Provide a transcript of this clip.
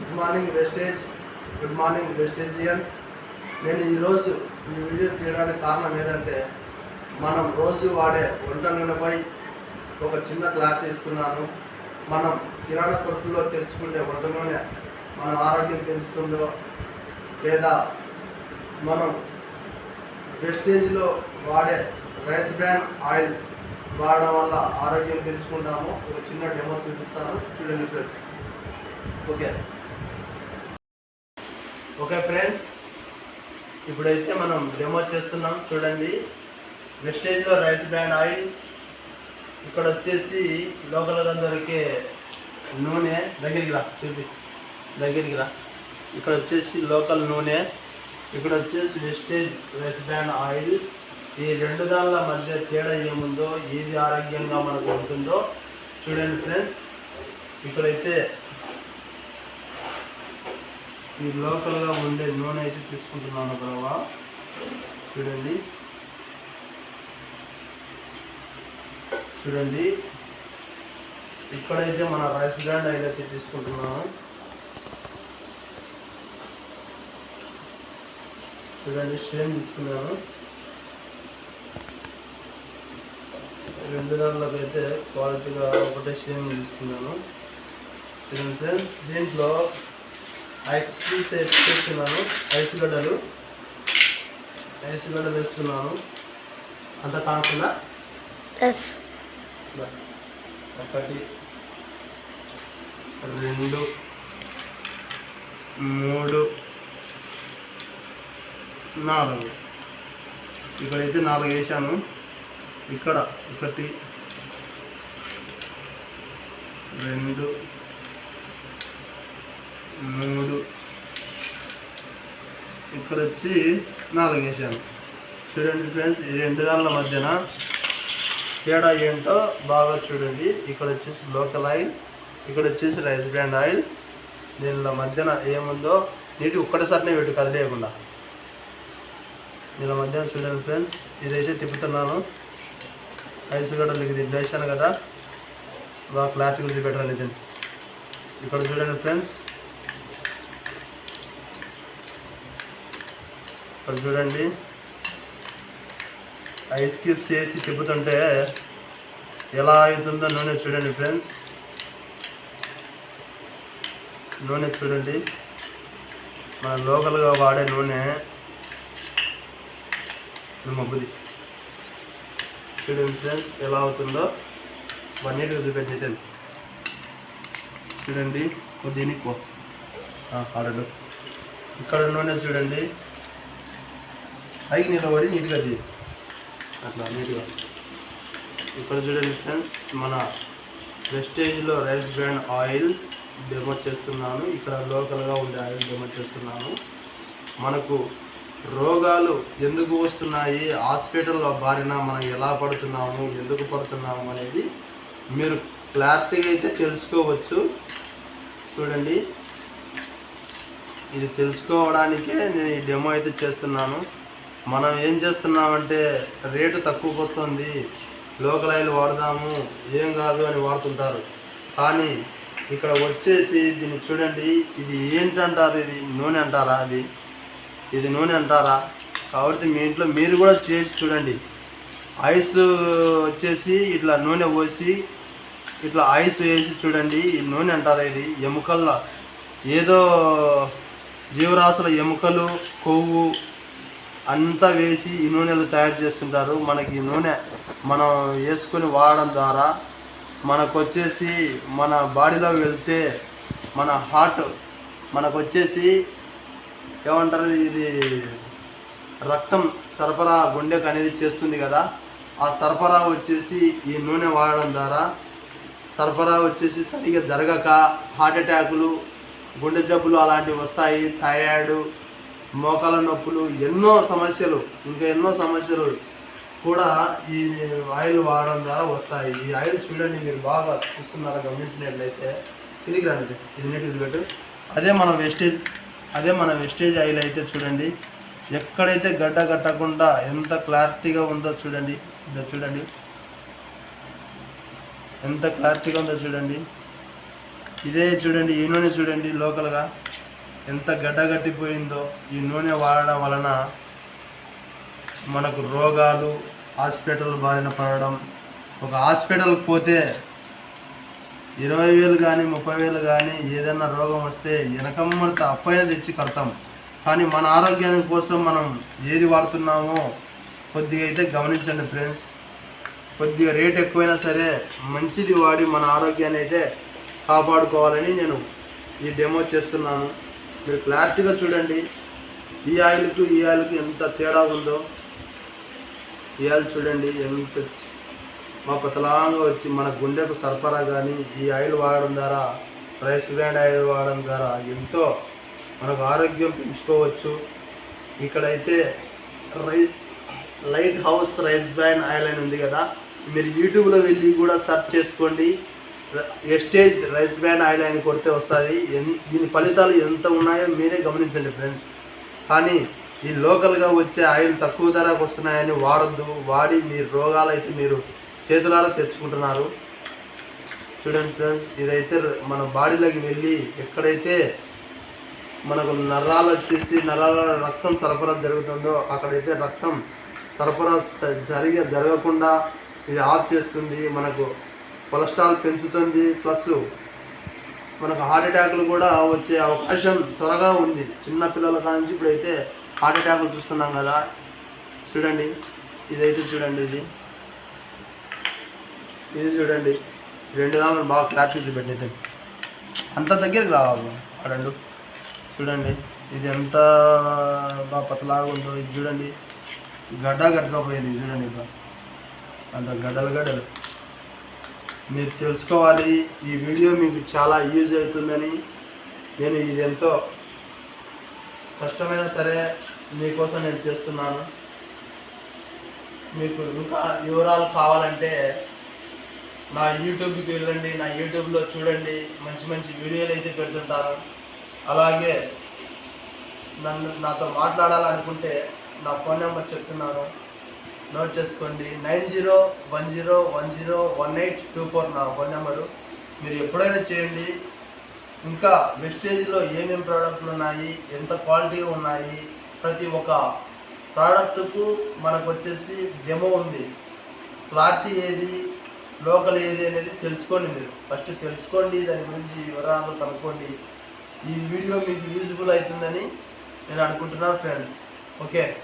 Good morning Vestige good morning Vestigians నేను ఈరోజు ఈ వీడియో తీయడానికి కారణం ఏంటంటే మనం రోజు వాడే వంట నూనెపై ఒక చిన్న క్లారిటీ ఇస్తున్నాను. మనం కిరాణా కొట్టులో తెచ్చుకునే వంట నూనె మన ఆరోగ్యం పెంచుతుందో లేదా మనం వెస్టేజ్లో వాడే రైస్ బ్రాన్ ఆయిల్ వాడడం వల్ల ఆరోగ్యం పెంచుకుంటాము ఒక చిన్న డెమో చూపిస్తాను. చూడండి ఫ్రెండ్స్. ఓకే. ఓకే ఫ్రెండ్స్ ఇప్పుడైతే మనం డెమో చేస్తున్నాం. చూడండి వెస్టేజ్లో రైస్ బ్రాండ్ ఆయిల్. ఇక్కడ వచ్చేసి లోకల్గా దొరికే నూనె దగ్గరికి రా చూపి. దగ్గరికి రా. ఇక్కడ వచ్చేసి లోకల్ నూనె. ఇక్కడ వచ్చేసి వెస్టేజ్ రైస్ బ్రాండ్ ఆయిల్. ఈ రెండు దానిల మధ్య తేడా ఏముందో ఏది ఆరోగ్యంగా మనకు ఉంటుందో చూడండి ఫ్రెండ్స్. ఇక్కడైతే ఈ లోకల్గా ఉండే నూనె అయితే తీసుకుంటున్నాను బ్రవా చూడండి. చూడండి. ఇక్కడైతే మన రైస్ బ్రాండ్ ఆయిల్ అయితే తీసుకుంటున్నాను. చూడండి సేమ్ తీసుకున్నాను. రెండు దాంట్లోకి అయితే క్వాలిటీగా ఒకటే సేమ్ తీసుకున్నాను. చూడండి ఫ్రెండ్స్ దీంట్లో ఐస్ వేస్తున్నాను ఐస్ గడ్డలు. ఐస్ గడ్డలు వేస్తున్నాను. అంత కాకుండా. ఒకటి రెండు మూడు నాలుగు. ఇక్కడైతే నాలుగు వేసాను ఇక్కడ ఒకటి రెండు మూడు. ఇక్కడ వచ్చి నాలుగు వేసాను చూడండి ఫ్రెండ్స్ ఈ రెండు దానిల మధ్యన తేడా ఏంటో బాగా చూడండి. ఇక్కడ వచ్చేసి లోకల్ ఆయిల్ ఇక్కడ వచ్చేసి రైస్ బ్రాండ్ ఆయిల్. దీనిలో మధ్యన ఏముందో నీటి ఒక్కటిసారినే పెట్టు కదిలేయకుండా. దీని మధ్యన చూడండి ఫ్రెండ్స్ ఇదైతే తిప్పుతున్నాను. ఐస్ గడ్డలు ఇది వేసాను కదా. బాగా క్లారిటీ గురించి పెట్టాను దీన్ని. ఇక్కడ చూడండి ఫ్రెండ్స్ ఇక్కడ చూడండి. ఐస్ క్యూబ్స్ వేసి తిప్పుతుంటే ఎలా అవుతుందో నూనె చూడండి ఫ్రెండ్స్ నూనె చూడండి. మన లోకల్గా వాడే నూనె మబ్బుది చూడండి ఫ్రెండ్స్ ఎలా అవుతుందో. వన్నీటిగా చూపెట్టి చూడండి. కొద్దిగా ఎక్కువ. ఆడడు ఇక్కడ నూనె చూడండి. పైకి నిలబడి నీట్గా చేయి. అట్లా నీట్గా. ఇక్కడ చూడండి ఫ్రెండ్స్ మన వెస్టేజ్లో రైస్ బ్రాండ్ ఆయిల్ డెమో చేస్తున్నాను. ఇక్కడ లోకల్గా ఉండే ఆయిల్ డెమో చేస్తున్నాను. మనకు రోగాలు ఎందుకు వస్తున్నాయి? హాస్పిటల్లో బారిన మనం ఎలా పడుతున్నాము? ఎందుకు పడుతున్నాము అనేది మీరు క్లారిటీగా అయితే తెలుసుకోవచ్చు. చూడండి. ఇది తెలుసుకోవడానికే నేను ఈ డెమో అయితే చేస్తున్నాను. మనం ఏం చేస్తున్నామంటే రేటు తక్కువకు వస్తుంది లోకల్ ఆయిల్ వాడదాము ఏం కాదు అని వాడుతుంటారు. కానీ ఇక్కడ వచ్చేసి దీన్ని చూడండి ఇది ఏంటంటారు? ఇది నూనె అంటారా అది? ఇది నూనె అంటారా? కాబట్టి మీ ఇంట్లో మీరు కూడా చేసి చూడండి. ఐస్ వచ్చేసి ఇట్లా నూనె పోసి ఇట్లా ఐస్ వేసి చూడండి ఈ నూనె అంటారా ఇది? ఎముకల్లో. ఏదో జీవరాశుల ఎముకలు కొవ్వు అంతా వేసి ఈ నూనెలు తయారు చేస్తుంటారు. మనకి ఈ నూనె మనం వేసుకొని వాడడం ద్వారా మనకు వచ్చేసి మన బాడీలో వెళ్తే మన హార్ట్ మనకు వచ్చేసి ఏమంటారు ఇది రక్తం సరఫరా గుండెకు అనేది చేస్తుంది కదా. ఆ సరఫరా వచ్చేసి ఈ నూనె వాడడం ద్వారా సరఫరా వచ్చేసి సరిగా జరగక హార్ట్ అటాకులు గుండె జబ్బులు అలాంటివి వస్తాయి థైరాయిడ్ మోకాల నొప్పులు ఎన్నో సమస్యలు ఇంకా ఎన్నో సమస్యలు కూడా ఈ ఆయిల్ వాడడం ద్వారా వస్తాయి. ఈ ఆయిల్ చూడండి మీరు బాగా చూస్తున్నారా గమనించినట్లయితే. కిందికి రండి. ఇది నీటికి పెట్టు అదే మన వెస్టేజ్ అదే మన వెస్టేజ్ ఆయిల్ అయితే చూడండి. ఎక్కడైతే గడ్డ కట్టకుండా ఎంత క్లారిటీగా ఉందో చూడండి. ఇదో చూడండి. ఎంత క్లారిటీగా ఉందో చూడండి. ఇదే చూడండి ఈ నూనె చూడండి లోకల్గా. ఎంత గడ్డగట్టిపోయిందో ఈ నూనె వాడడం వలన మనకు రోగాలు హాస్పిటల్ బారిన పడడం. ఒక హాస్పిటల్కి పోతే ఇరవై వేలు కానీ ముప్పై వేలు కానీ ఏదైనా రోగం వస్తే వెనకమ్మడితే అప్పైన తెచ్చి కడతాం. కానీ మన ఆరోగ్యానికి కోసం మనం ఏది వాడుతున్నామో కొద్దిగా అయితే గమనించండి ఫ్రెండ్స్. కొద్దిగా రేట్ ఎక్కువైనా సరే మంచిది వాడి మన ఆరోగ్యాన్ని అయితే కాపాడుకోవాలని నేను ఈ డెమో చేస్తున్నాను. మీరు క్లారిటీగా చూడండి. ఈ ఆయిల్కు ఈ ఆయిల్కి ఎంత తేడా ఉందో. ఈ ఆయిల్ చూడండి ఎంత మా పతలాంగా వచ్చి మన గుండెకు సరఫరా కానీ ఈ ఆయిల్ వాడడం ద్వారా రైస్ బ్రాండ్ ఆయిల్ వాడడం ద్వారా ఎంతో మనకు ఆరోగ్యం పెంచుకోవచ్చు. ఇక్కడైతే రై light house rice bran oil అని ఉంది కదా. మీరు యూట్యూబ్లో వెళ్ళి కూడా సెర్చ్ చేసుకోండి. ఎస్టేజ్ రైస్ బ్రాండ్ ఆయిల్ అని కొడితే వస్తుంది. దీని ఫలితాలు ఎంత ఉన్నాయో మీరే గమనించండి ఫ్రెండ్స్. కానీ ఈ లోకల్గా వచ్చే ఆయిల్ తక్కువ ధరకు వస్తున్నాయని వాడొద్దు. వాడి మీ రోగాలు అయితే మీరు చేతులారా తెచ్చుకుంటున్నారు. చూడండి ఫ్రెండ్స్ ఇదైతే మన బాడీలోకి వెళ్ళి ఎక్కడైతే మనకు నరాలు వచ్చేసి నరాల రక్తం సరఫరా జరుగుతుందో అక్కడైతే రక్తం సరఫరా జరిగే జరగకుండా ఇది ఆఫ్ చేస్తుంది. మనకు కొలెస్ట్రాల్ పెంచుతుంది ప్లస్ మనకు హార్ట్ అటాక్లు కూడా వచ్చే అవకాశం త్వరగా ఉంది. చిన్న పిల్లల కాడ నుంచి ఇప్పుడైతే హార్ట్ అటాక్లు చూస్తున్నాం కదా. చూడండి. ఇదైతే చూడండి ఇది. ఇది చూడండి. రెండు దాని బాగా క్లారిటీ చూపెట్టి అంత దగ్గరికి రావాలి. ఆ రెండు. చూడండి. ఇది ఎంత బాగా పతలాగా ఉందో. ఇది చూడండి. గడ్డ గడ్డకపోయింది ఇది చూడండి ఇక. అంత గడ్డలు గడ్డలు. మీరు తెలుసుకోవాలి ఈ వీడియో మీకు చాలా యూజ్ అవుతుందని. నేను ఇది ఎంతో కష్టమైనా సరే మీకోసం నేను చేస్తున్నాను. మీకు ఇంకా వివరాలు కావాలంటే నా యూట్యూబ్కి వెళ్ళండి నా యూట్యూబ్లో చూడండి మంచి మంచి వీడియోలు అయితే పెడుతుంటాను. అలాగే నన్ను నాతో మాట్లాడాలనుకుంటే నా ఫోన్ నెంబర్ చెప్తున్నాను. నోట్ చేసుకోండి. Nine zero one zero one zero one eight two four నా ఫోన్ నెంబరు. మీరు ఎప్పుడైనా చేయండి. ఇంకా వెస్టేజ్లో ఏమేమి ప్రోడక్ట్లు ఉన్నాయి? ఎంత క్వాలిటీగా ఉన్నాయి? ప్రతి ఒక్క ప్రోడక్ట్కు మనకు వచ్చేసి డెమో ఉంది. క్లారిటీ ఏది? లోకల్ ఏది అనేది తెలుసుకోండి మీరు. ఫస్ట్ తెలుసుకోండి. దాని గురించి వివరాలు కనుక్కోండి. ఈ వీడియో మీకు యూజ్ఫుల్ అవుతుందని నేను అనుకుంటున్నాను ఫ్రెండ్స్ ఓకే